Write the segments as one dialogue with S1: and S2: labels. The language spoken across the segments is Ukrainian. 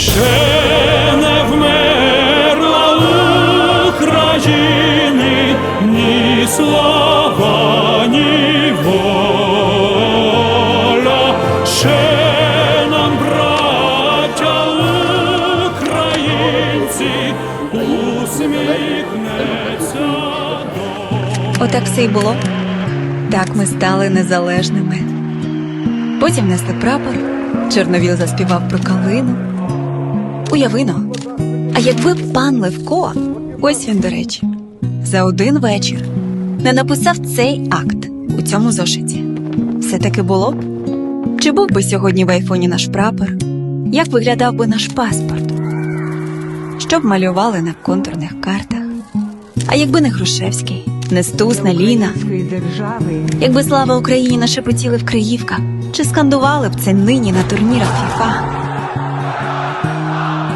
S1: Ще не вмерла України ні слава. Ще нам, браття українці, усміхнеться.
S2: Отак все й було. Так ми стали незалежними. Потім несли прапор, Чорновіл заспівав про калину. Уявино, а якби пан Левко, ось він, до речі, за один вечір не написав цей акт у цьому зошиті, все таки було б? Чи був би сьогодні в айфоні наш прапор? Як виглядав би наш паспорт? Що б малювали на контурних картах? А якби не Грушевський, не Стус, не Ліна, якби слава Україні нашепотіли в Криївках, чи скандували б це нині на турнірах ФІФА?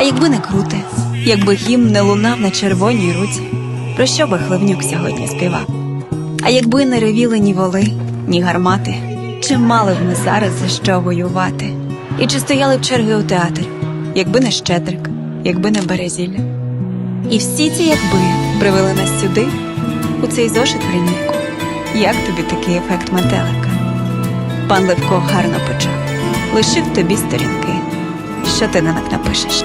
S2: А якби не круте, якби гімн не лунав на червоній руці, про що би Хливнюк сьогодні співав? А якби не ревіли ні воли, ні гармати, чи мали б ми зараз за що воювати? І чи стояли б черги у театрі, якби не Щедрик, якби не Березілля? І всі ці якби привели нас сюди, у цей зошит лінійку. Як тобі такий ефект метелика? Пан Левко гарно почав. Лишив тобі сторінки. Що ти на них напишеш?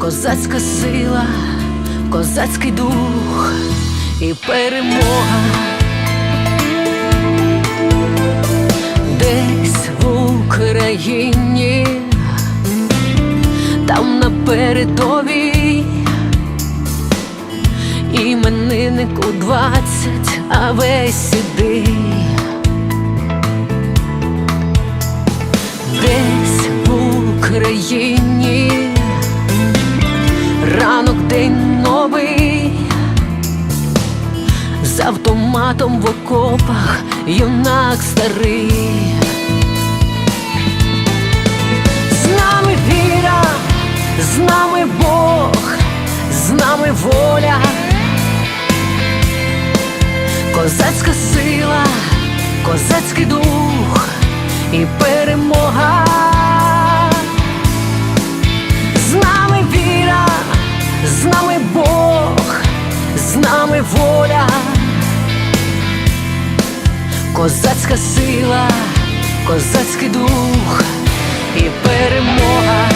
S3: козацька сила, козацький дух і перемога. Десь в Україні, там на передовій, імениннику двадцять, а весь сидий. Десь в Україні день новий, з автоматом в окопах юнак старий. Козацька сила, козацький дух і перемога.